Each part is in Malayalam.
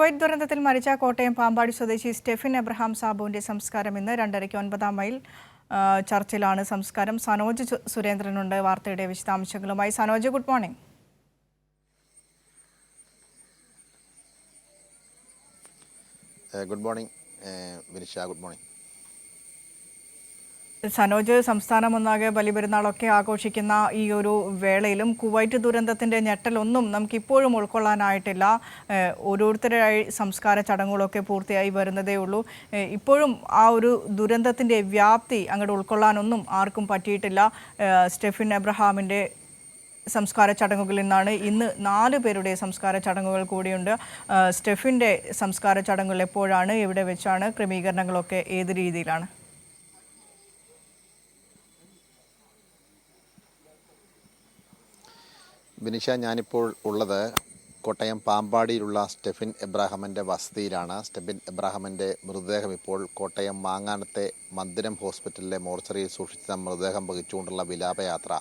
കുവൈറ്റ് ദുരന്തത്തിൽ മരിച്ച കോട്ടയം പാമ്പാടി സ്വദേശി സ്റ്റെഫിൻ എബ്രഹാം സാബുവിന്റെ സംസ്കാരം ഇന്ന് രണ്ടരയ്ക്ക് ഒൻപതാം മൈൽ ചർച്ചിലാണ് സംസ്കാരം. സനോജ് സുരേന്ദ്രനുണ്ട് വാർത്തയുടെ വിശദാംശങ്ങളുമായി. Sanoj good morning. Good morning. Vinisha good morning. Sanoj സംസ്ഥാനമൊന്നാകെ ബലിപെരുന്നാളൊക്കെ ആഘോഷിക്കുന്ന ഈ ഒരു വേളയിലും കുവൈറ്റ് ദുരന്തത്തിന്റെ ഞെട്ടലൊന്നും നമുക്ക് ഇപ്പോഴും ഉൾക്കൊള്ളാനായിട്ടില്ല. ഏഹ് ഓരോരുത്തരായി സംസ്കാര ചടങ്ങുകളൊക്കെ പൂർത്തിയായി വരുന്നതേ ഉള്ളൂ. ഇപ്പോഴും ആ ഒരു ദുരന്തത്തിന്റെ വ്യാപ്തി അങ്ങോട്ട് ഉൾക്കൊള്ളാനൊന്നും ആർക്കും പറ്റിയിട്ടില്ല. സ്റ്റെഫിൻ എബ്രഹാമിന്റെ സംസ്കാര ചടങ്ങുകളിൽ നിന്നാണ് ഇന്ന് നാല് പേരുടെ സംസ്കാര ചടങ്ങുകൾ കൂടിയുണ്ട്. സ്റ്റെഫിന്റെ സംസ്കാര ചടങ്ങുകൾ എപ്പോഴാണ് എവിടെ വെച്ചാണ് ക്രമീകരണങ്ങളൊക്കെ ഏത് രീതിയിലാണ്? വിനിഷ ഞാനിപ്പോൾ ഉള്ളത് കോട്ടയം പാമ്പാടിയിലുള്ള സ്റ്റെഫിൻ എബ്രാഹമിന്റെ വസതിയിലാണ്. സ്റ്റെഫിൻ എബ്രാഹമിന്റെ മൃതദേഹം ഇപ്പോൾ കോട്ടയം മാങ്ങാനത്തെ മന്ദിരം ഹോസ്പിറ്റലിലെ മോർച്ചറിയിൽ സൂക്ഷിച്ച മൃതദേഹം വഹിച്ചുകൊണ്ടുള്ള വിലാപയാത്ര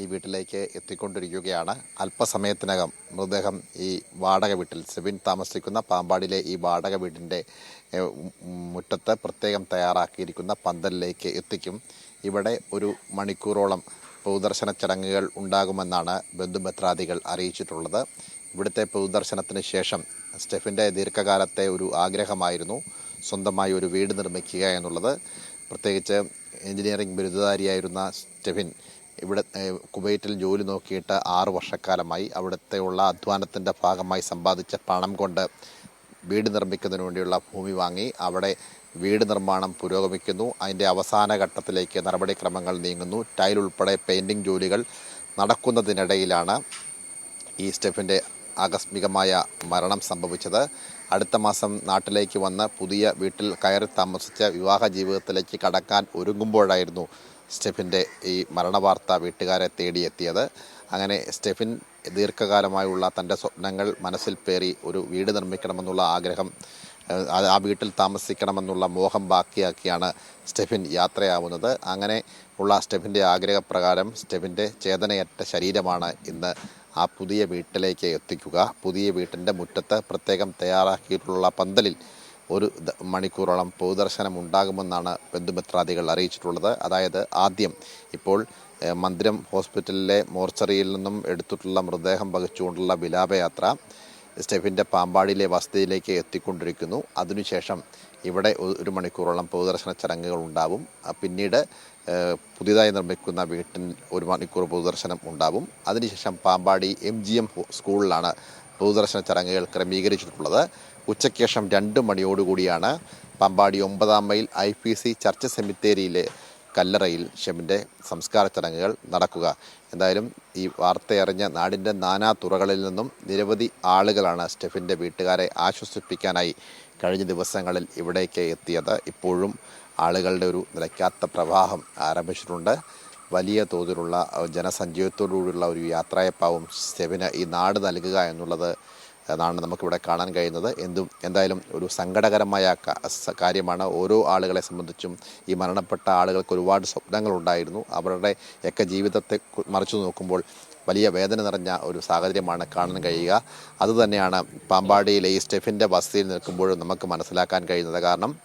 ഈ വീട്ടിലേക്ക് എത്തിക്കൊണ്ടിരിക്കുകയാണ്. അല്പസമയത്തിനകം മൃതദേഹം ഈ വാടക വീട്ടിൽ സെബിൻ താമസിക്കുന്ന പാമ്പാടിയിലെ ഈ വാടക വീടിന്റെ മുറ്റത്ത് പ്രത്യേകം തയ്യാറാക്കിയിരിക്കുന്ന പന്തലിലേക്ക് എത്തിക്കും. ഇവിടെ ഒരു മണിക്കൂറോളം പൊതുദർശന ചടങ്ങുകൾ ഉണ്ടാകുമെന്നാണ് ബന്ധുമിത്രാദികൾ അറിയിച്ചിട്ടുള്ളത്. ഇവിടുത്തെ പൊതുദർശനത്തിന് ശേഷം സ്റ്റെഫിന്റെ ദീർഘകാലത്തെ ഒരു ആഗ്രഹമായിരുന്നു സ്വന്തമായി ഒരു വീട് നിർമ്മിക്കുക എന്നുള്ളത്. പ്രത്യേകിച്ച് എഞ്ചിനീയറിംഗ് ബിരുദധാരിയായിരുന്ന സ്റ്റെഫിൻ ഇവിടെ കുവൈറ്റിൽ ജോലി നോക്കിയിട്ട് ആറു വർഷക്കാലമായി അവിടുത്തെ ഉള്ള അധ്വാനത്തിന്റെ ഭാഗമായി സമ്പാദിച്ച പണം കൊണ്ട് വീട് നിർമ്മിക്കുന്നതിന് വേണ്ടിയുള്ള ഭൂമി വാങ്ങി അവിടെ വീട് നിർമ്മാണം പുരോഗമിക്കുന്നു. അതിന്റെ അവസാന ഘട്ടത്തിലേക്ക് നടപടിക്രമങ്ങൾ നീങ്ങുന്നു. ടൈൽ ഉൾപ്പെടെ പെയിന്റിംഗ് ജോലികൾ നടക്കുന്നതിനിടയിലാണ് ഈ സ്റ്റെഫിന്റെ ആകസ്മികമായ മരണം സംഭവിച്ചത്. അടുത്ത മാസം നാട്ടിലേക്ക് വന്ന് പുതിയ വീട്ടിൽ കയറി താമസിച്ച വിവാഹ ജീവിതത്തിലേക്ക് കടക്കാൻ ഒരുങ്ങുമ്പോഴായിരുന്നു സ്റ്റെഫിന്റെ ഈ മരണവാർത്ത വീട്ടുകാരെ തേടിയെത്തിയത്. അങ്ങനെ സ്റ്റെഫിൻ ദീർഘകാലമായുള്ള തന്റെ സ്വപ്നങ്ങൾ മനസ്സിൽ പേറി ഒരു വീട് നിർമ്മിക്കണമെന്നുള്ള ആഗ്രഹം ആ വീട്ടിൽ താമസിക്കണമെന്നുള്ള മോഹം ബാക്കിയാക്കിയാണ് സ്റ്റെഫിൻ യാത്രയാവുന്നത്. അങ്ങനെ ഉള്ള സ്റ്റെഫിന്റെ ആഗ്രഹപ്രകാരം സ്റ്റെഫിന്റെ ചേതനയറ്റ ശരീരമാണ് ഇന്ന് ആ പുതിയ വീട്ടിലേക്ക് എത്തിക്കുക. പുതിയ വീട്ടിന്റെ മുറ്റത്ത് പ്രത്യേകം തയ്യാറാക്കിയിട്ടുള്ള പന്തലിൽ ഒരു മണിക്കൂറോളം പൊതുദർശനം ഉണ്ടാകുമെന്നാണ് ബന്ധുമിത്രാദികൾ അറിയിച്ചിട്ടുള്ളത്. അതായത് ആദ്യം ഇപ്പോൾ മന്ദിരം ഹോസ്പിറ്റലിലെ മോർച്ചറിയിൽ നിന്നും എടുത്തിട്ടുള്ള മൃതദേഹം വഹിച്ചുകൊണ്ടുള്ള വിലാപയാത്ര സ്റ്റെഫിന്റെ പാമ്പാടിയിലെ വസതിയിലേക്ക് എത്തിക്കൊണ്ടിരിക്കുന്നു. അതിനുശേഷം ഇവിടെ ഒരു മണിക്കൂറോളം പൊതുദർശന ചടങ്ങുകൾ ഉണ്ടാവും. പിന്നീട് പുതിയതായി നിർമ്മിക്കുന്ന വീട്ടിൽ ഒരു മണിക്കൂർ പൊതുദർശനം ഉണ്ടാവും. അതിനുശേഷം പാമ്പാടി എം ജി എം സ്കൂളിലാണ് പൊതുദർശന ചടങ്ങുകൾ ക്രമീകരിച്ചിട്ടുള്ളത്. ഉച്ചയ്ക്ക് ശേഷം രണ്ട് മണിയോടുകൂടിയാണ് പാമ്പാടി ഒമ്പതാം mile I P C church സെമിത്തേരിയിലെ കല്ലറയിൽ ഷെമിന്റെ സംസ്കാര ചടങ്ങുകൾ നടക്കുക. എന്തായാലും ഈ വാർത്തയറിഞ്ഞ നാടിന്റെ നാനാ തുറകളിൽ നിന്നും നിരവധി ആളുകളാണ് സ്റ്റെഫിന്റെ വീട്ടുകാരെ ആശ്വസിപ്പിക്കാനായി കഴിഞ്ഞ ദിവസങ്ങളിൽ ഇവിടേക്ക് എത്തിയത്. ഇപ്പോഴും ആളുകളുടെ ഒരു നിലയ്ക്കാത്ത പ്രവാഹം ആരംഭിച്ചിട്ടുണ്ട്. വലിയ തോതിലുള്ള ജനസഞ്ചയത്തോടുകൂടിയുള്ള ഒരു യാത്രയപ്പാവും സ്റ്റെഫിന് ഈ നാട് നൽകുക എന്നുള്ളത് അതാണ് നമുക്കിവിടെ കാണാൻ കഴിയുന്നത്. എന്തും എന്തായാലും ഒരു സങ്കടകരമായ കാര്യമാണ്. ഓരോ ആളുകളെ സംബന്ധിച്ചും ഈ മരണപ്പെട്ട ആളുകൾക്ക് ഒരുപാട് സ്വപ്നങ്ങളുണ്ടായിരുന്നു. അവരുടെ ഒക്കെ ജീവിതത്തെ മറിച്ചു നോക്കുമ്പോൾ വലിയ വേദന നിറഞ്ഞ ഒരു സാഹചര്യമാണ് കാണാൻ കഴിയുക. അതുതന്നെയാണ് പാമ്പാടിയിലെ ഈ സ്റ്റെഫിന്റെ വസതിയിൽ നിൽക്കുമ്പോഴും നമുക്ക് മനസ്സിലാക്കാൻ കഴിയുന്നത്. കാരണം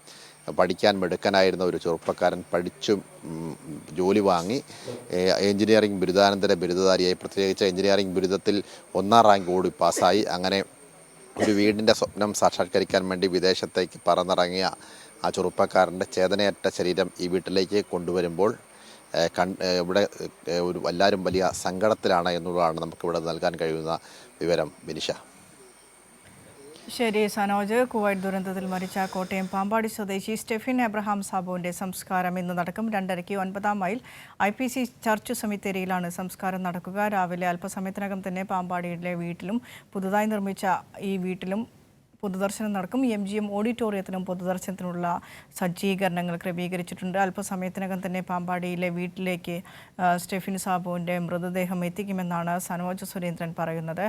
പഠിക്കാൻ മിടുക്കനായിരുന്ന ഒരു ചെറുപ്പക്കാരൻ പഠിച്ചും ജോലി വാങ്ങി എഞ്ചിനീയറിംഗ് ബിരുദാനന്തര ബിരുദധാരിയായി. പ്രത്യേകിച്ച് എഞ്ചിനീയറിംഗ് ബിരുദത്തിൽ ഒന്നാം റാങ്ക് കൂടി പാസ്സായി. അങ്ങനെ ഒരു വീടിന്റെ സ്വപ്നം സാക്ഷാത്കരിക്കാൻ വേണ്ടി വിദേശത്തേക്ക് പറന്നിറങ്ങിയ ആ ചെറുപ്പക്കാരന്റെ ചേതനയറ്റ ശരീരം ഈ വീട്ടിലേക്ക് കൊണ്ടുവരുമ്പോൾ കൺ ഇവിടെ ഒരു എല്ലാവരും വലിയ സങ്കടത്തിലാണ് എന്നുള്ളതാണ് നമുക്കിവിടെ നൽകാൻ കഴിയുന്ന വിവരം ബിനിഷ. ശരി സനോജ്. കുവൈറ്റ് ദുരന്തത്തിൽ മരിച്ച കോട്ടയം പാമ്പാടി സ്വദേശി സ്റ്റെഫിൻ എബ്രഹാം സാബുവിന്റെ സംസ്കാരം ഇന്ന് നടക്കും. രണ്ടരയ്ക്ക് ഒൻപതാം mile I P C church സെമിത്തേരിയിലാണ് സംസ്കാരം നടക്കുക. രാവിലെ അല്പസമയത്തിനകം തന്നെ പാമ്പാടിയിലെ വീട്ടിലും പുതുതായി നിർമ്മിച്ച ഈ വീട്ടിലും പൊതുദർശനം നടക്കും. എം ജി എം ഓഡിറ്റോറിയത്തിനും പൊതുദർശനത്തിനുള്ള സജ്ജീകരണങ്ങൾ ക്രമീകരിച്ചിട്ടുണ്ട്. അല്പസമയത്തിനകം തന്നെ പാമ്പാടിയിലെ വീട്ടിലേക്ക് സ്റ്റെഫിൻ സാബുവിന്റെ മൃതദേഹം എത്തിക്കുമെന്നാണ് സനോജ് സുരേന്ദ്രൻ പറയുന്നത്.